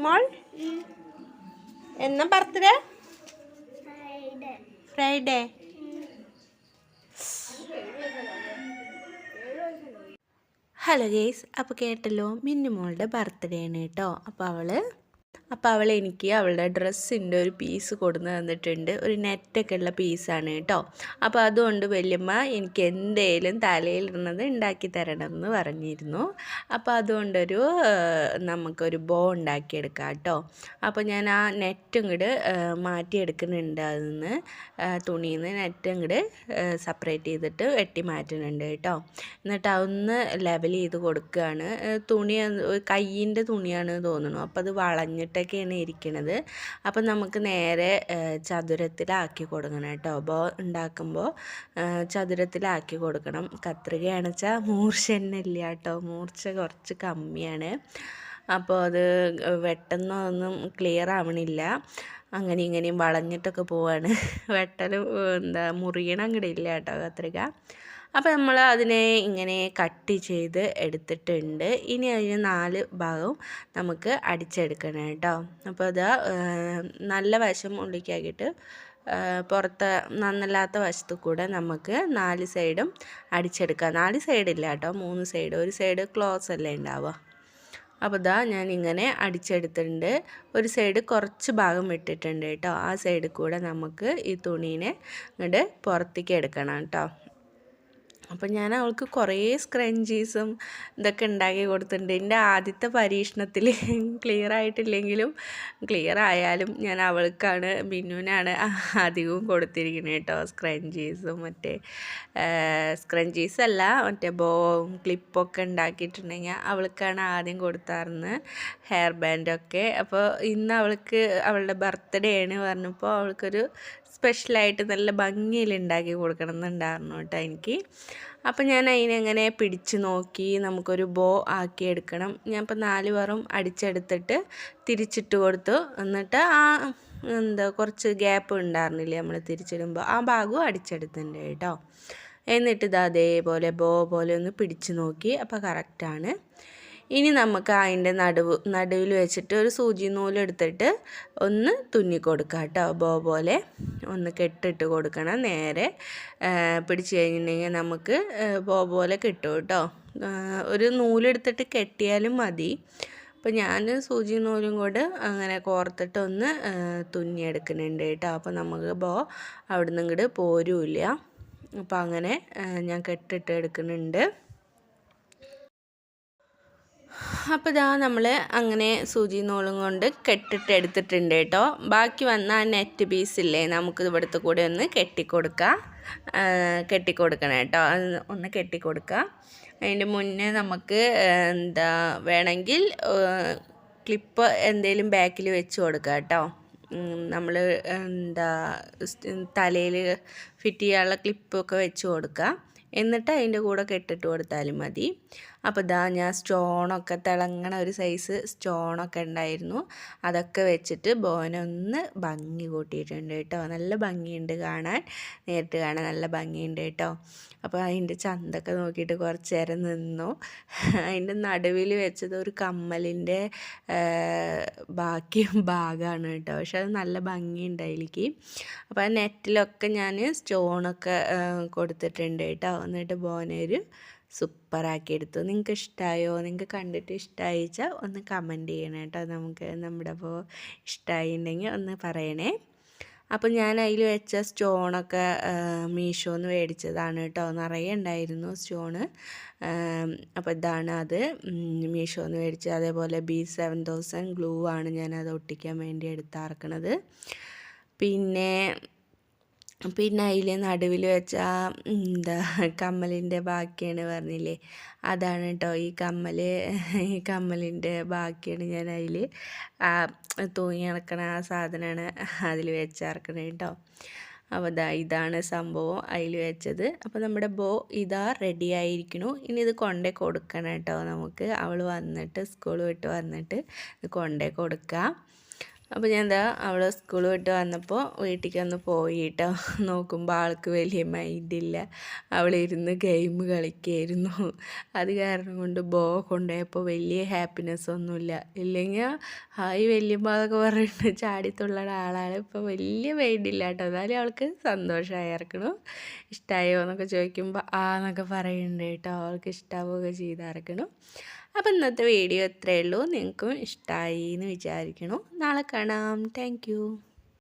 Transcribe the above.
മിനിമോൾ എന്നാ birthday Friday hello guys അപ്പോൾ കേട്ടല്ലോ മിന്നുമോളുടെ ബർത്ത്ഡേ ആണ് കേട്ടോ. അപ്പോൾ അവൾ അപ്പോൾ അവൾ എനിക്ക് അവളുടെ ഡ്രസ്സിന്റെ ഒരു പീസ് കൊടുന്ന് തന്നിട്ടുണ്ട്. ഒരു നെറ്റൊക്കെ ഉള്ള പീസാണ് കേട്ടോ അപ്പോൾ അതുകൊണ്ട് വല്യമ്മ എനിക്ക് എന്തേലും തലയിലിടുന്നത് ഉണ്ടാക്കി തരണം എന്ന് പറഞ്ഞിരുന്നു. അപ്പോൾ അതുകൊണ്ടൊരു നമുക്കൊരു ബോ ഉണ്ടാക്കിയെടുക്കാം കേട്ടോ അപ്പോൾ ഞാൻ ആ നെറ്റ് കൂടെ മാറ്റിയെടുക്കുന്നുണ്ട് അതിൽ നിന്ന് തുണിയിൽ നിന്ന് നെറ്റും കൂടെ സെപ്പറേറ്റ് ചെയ്തിട്ട് വെട്ടി മാറ്റുന്നുണ്ട് കേട്ടോ എന്നിട്ട് അതൊന്ന് ലെവൽ ചെയ്ത് കൊടുക്കുകയാണ് തുണി കയ്യിന്റെ തുണിയാണ് തോന്നുന്നു. അപ്പോൾ അത് വളഞ്ഞിട്ടൊക്കെയാണ് ഇരിക്കണത്. അപ്പം നമുക്ക് നേരെ ചതുരത്തിലാക്കി കൊടുക്കണം കേട്ടോ. ബോ ഉണ്ടാക്കുമ്പോൾ ചതുരത്തിലാക്കി കൊടുക്കണം. കത്രികയാണെന്ന് വെച്ചാൽ മൂർച്ച തന്നെ ഇല്ല കേട്ടോ. മൂർച്ച കുറച്ച് കമ്മിയാണ്. അപ്പോൾ അത് വെട്ടുന്നതൊന്നും ക്ലിയർ ആവണില്ല. അങ്ങനെ ഇങ്ങനെയും വളഞ്ഞിട്ടൊക്കെ പോവാണ്. വെട്ടൽ എന്താ മുറിയണം അങ്ങോട്ട് ഇല്ല കേട്ടോ കത്രിക. അപ്പോൾ നമ്മൾ അതിനെ ഇങ്ങനെ കട്ട് ചെയ്ത് എടുത്തിട്ടുണ്ട്. ഇനി അതിന് നാല് ഭാഗവും നമുക്ക് അടിച്ചെടുക്കണം കേട്ടോ. അപ്പോൾ അത് നല്ല വശം ഉള്ളിക്കാക്കിയിട്ട് പുറത്ത് നന്നല്ലാത്ത വശത്തു കൂടെ നമുക്ക് നാല് സൈഡും അടിച്ചെടുക്കാം. നാല് സൈഡില്ല കേട്ടോ മൂന്ന് സൈഡ്. ഒരു സൈഡ് ക്ലോസ് അല്ലേ ഉണ്ടാവുക? അപ്പോൾ ഇതാ ഞാൻ ഇങ്ങനെ അടിച്ചെടുത്തിട്ടുണ്ട്. ഒരു സൈഡ് കുറച്ച് ഭാഗം വിട്ടിട്ടുണ്ട് കേട്ടോ. ആ സൈഡിൽ കൂടെ നമുക്ക് ഈ തുണീനെ ഇങ്ങോട്ട് പുറത്തേക്ക് എടുക്കണം കേട്ടോ. അപ്പം ഞാൻ അവൾക്ക് കുറേ സ്ക്രഞ്ചീസും ഇതൊക്കെ ഉണ്ടാക്കി കൊടുത്തിട്ടുണ്ട്. എന്റെ ആദ്യത്തെ പരീക്ഷണത്തിൽ ക്ലിയർ ആയിട്ടില്ലെങ്കിലും ക്ലിയർ ആയാലും ഞാൻ അവൾക്കാണ് ബിന്നുവിനാണ് അധികവും കൊടുത്തിരിക്കുന്നത് കേട്ടോ. സ്ക്രഞ്ചീസും മറ്റേ സ്ക്രഞ്ചീസ് അല്ല മറ്റേ ബോവും ക്ലിപ്പൊക്കെ ഉണ്ടാക്കിയിട്ടുണ്ടെങ്കിൽ അവൾക്കാണ് ആദ്യം കൊടുത്താർന്ന്. ഹെയർ ബാൻഡൊക്കെ അപ്പോൾ ഇന്ന് അവൾക്ക് അവളുടെ ബർത്ത്ഡേ ആണ് പറഞ്ഞപ്പോൾ അവൾക്കൊരു സ്പെഷ്യലായിട്ട് നല്ല ഭംഗിയിൽ ഉണ്ടാക്കി കൊടുക്കണം എന്നുണ്ടായിരുന്നു കേട്ടോ എനിക്ക്. അപ്പം ഞാൻ അതിനെങ്ങനെ പിടിച്ച് നോക്കി നമുക്കൊരു ബോ ആക്കി എടുക്കണം. ഞാൻ ഇപ്പോൾ നാല് വറും അടിച്ചെടുത്തിട്ട് തിരിച്ചിട്ട് കൊടുത്തു. എന്നിട്ട് ആ എന്താ കുറച്ച് ഗ്യാപ്പ് ഉണ്ടായിരുന്നില്ലേ നമ്മൾ തിരിച്ചിടുമ്പോൾ ആ ഭാഗവും അടിച്ചെടുത്തിട്ടുണ്ട് കേട്ടോ. എന്നിട്ട് ഇത് അതേപോലെ ബോ പോലെ ഒന്ന് പിടിച്ച് നോക്കി. അപ്പോൾ കറക്റ്റാണ്. ഇനി നമുക്ക് അതിന്റെ നടുവ് നടുവിൽ വെച്ചിട്ട് ഒരു സൂചി നൂലെടുത്തിട്ട് ഒന്ന് തുന്നി കൊടുക്കുക കേട്ടോ. ബോ പോലെ ഒന്ന് കെട്ടിട്ട് കൊടുക്കണം നേരെ. പിടിച്ചു കഴിഞ്ഞിട്ടുണ്ടെങ്കിൽ നമുക്ക് ബോ പോലെ കിട്ടും കേട്ടോ. ഒരു നൂലെടുത്തിട്ട് കെട്ടിയാലും മതി. അപ്പോൾ ഞാൻ സൂചി നൂലും കൂടെ അങ്ങനെ കോർത്തിട്ട് ഒന്ന് ആ, തുന്നിയെടുക്കുന്നുണ്ട് കേട്ടോ. അപ്പോൾ നമുക്ക് ബോ അവിടെ നിന്ന് ഇങ്ങോട്ട് പോരുമില്ല അപ്പോൾ അങ്ങനെ ഞാൻ കെട്ടിട്ട് എടുക്കുന്നുണ്ട്. അപ്പോൾ ഇതാ നമ്മൾ അങ്ങനെ സൂചി നൂലും കൊണ്ട് കെട്ടിട്ട് എടുത്തിട്ടുണ്ട് കേട്ടോ. ബാക്കി വന്ന ആ നെറ്റ് പീസില്ലേ നമുക്ക് ഇവിടുത്തെ കൂടെ ഒന്ന് കെട്ടിക്കൊടുക്കാം. ആ, കെട്ടിക്കൊടുക്കണം കേട്ടോ. ഒന്ന് കെട്ടിക്കൊടുക്കുക അതിന്റെ മുന്നേ നമുക്ക് എന്താ വേണമെങ്കിൽ ക്ലിപ്പ് എന്തെങ്കിലും ബാക്കിൽ വെച്ച് കൊടുക്കുക കേട്ടോ. നമ്മൾ എന്താ തലയിൽ ഫിറ്റ് ചെയ്യാനുള്ള ക്ലിപ്പൊക്കെ വെച്ച് കൊടുക്കുക എന്നിട്ട് അതിന്റെ കൂടെ കെട്ടിട്ട് കൊടുത്താലും മതി. അപ്പോൾ ഇതാ ഞാൻ സ്റ്റോണൊക്കെ തിളങ്ങണ ഒരു സൈസ് സ്റ്റോണൊക്കെ ഉണ്ടായിരുന്നു. അതൊക്കെ വെച്ചിട്ട് ബോനൊന്ന് ഭംഗി കൂട്ടിയിട്ടുണ്ട് കേട്ടോ. നല്ല ഭംഗിയുണ്ട് കാണാൻ. നേരിട്ട് കാണാൻ നല്ല ഭംഗിയുണ്ട് കേട്ടോ. അപ്പോൾ അതിന്റെ ചന്തൊക്കെ നോക്കിയിട്ട് കുറച്ച് നേരം നിന്നു. അതിന്റെ നടുവിൽ വെച്ചത് ഒരു കമ്മലിന്റെ ബാക്കി ഭാഗമാണ് കേട്ടോ. പക്ഷെ അത് നല്ല ഭംഗിയുണ്ട് അതിലേക്ക് അപ്പോൾ ആ നെറ്റിലൊക്കെ ഞാൻ സ്റ്റോണൊക്കെ കൊടുത്തിട്ടുണ്ട് കേട്ടോ. എന്നിട്ട് ബോനൊരു സൂപ്പറാക്കി എടുത്തു. നിങ്ങൾക്ക് ഇഷ്ടമായോ നിങ്ങൾക്ക് കണ്ടിട്ട് ഇഷ്ടമായിച്ചാൽ ഒന്ന് കമന്റ് ചെയ്യണം കേട്ടോ. നമുക്ക് നമ്മുടെ അപ്പോൾ ഇഷ്ടമായിട്ടുണ്ടെങ്കിൽ ഒന്ന് പറയണേ. അപ്പോൾ ഞാൻ അതിൽ വെച്ച സ്റ്റോണൊക്കെ മീഷോന്ന് മേടിച്ചതാണ് കേട്ടോ. നിറയെ ഉണ്ടായിരുന്നു സ്റ്റോണ്. അപ്പോൾ ഇതാണ് അത്. മീഷോന്ന് മേടിച്ചത് അതേപോലെ ബി സെവൻ തൗസൻഡ് ഗ്ലൂ ആണ് ഞാനത് ഒട്ടിക്കാൻ വേണ്ടി എടുത്താർക്കണത്. പിന്നെ പിന്നെ അതിൽ നടുവിൽ വെച്ച ആ എന്താ കമ്മലിന്റെ ബാക്കിയാണ് പറഞ്ഞില്ലേ? അതാണ് കേട്ടോ ഈ കമ്മൽ ഈ കമ്മലിന്റെ ബാക്കിയാണ് ഞാൻ അതിൽ ആ തൂങ്ങി നടക്കണ ആ സാധനമാണ് അതിൽ വെച്ചിറക്കണത് കേട്ടോ അപ്പോൾ ഇതാ ഇതാണ് സംഭവം അതിൽ വെച്ചത്. അപ്പോൾ നമ്മുടെ ബോ ഇതാ റെഡി ആയിരിക്കണു. ഇനി ഇത് കൊണ്ടേ കൊടുക്കണം കേട്ടോ നമുക്ക്. അവൾ വന്നിട്ട് സ്കൂൾ വിട്ട് വന്നിട്ട് ഇത് കൊണ്ടേ കൊടുക്കാം. അപ്പോൾ ഞാൻ എന്താ അവൾ സ്കൂൾ വിട്ട് വന്നപ്പോൾ വീട്ടിലേക്ക് ഒന്ന് പോയി കേട്ടോ നോക്കുമ്പോൾ ആൾക്ക് വലിയ മൈൻഡില്ല അവളിരുന്ന് ഗെയിം കളിക്കായിരുന്നു. അത് കാരണം കൊണ്ട് ബോ കൊണ്ടുപോയപ്പോൾ വലിയ ഹാപ്പിനെസ് ഒന്നുമില്ല. ഇല്ലെങ്കിൽ ഹായ് വലിയ എന്നൊക്കെ പറഞ്ഞിട്ട് ചാടിത്തുള്ള ആളാണ്. ഇപ്പോൾ വലിയ മൈൻഡില്ല കേട്ടോ എന്നാലും അവൾക്ക് സന്തോഷമായിരിക്കണം ഇഷ്ടമായോ എന്നൊക്കെ ചോദിക്കുമ്പോൾ ആ എന്നൊക്കെ പറയുന്നുണ്ട് കേട്ടോ. അവൾക്ക് ഇഷ്ടമാവുകയൊക്കെ ചെയ്തിറക്കണം അപ്പം ഇന്നത്തെ വീഡിയോ ഇത്രയേ ഉള്ളൂ. നിങ്ങൾക്കും ഇഷ്ടമായി എന്ന് വിചാരിക്കുന്നു. നാളെ കാണാം. താങ്ക്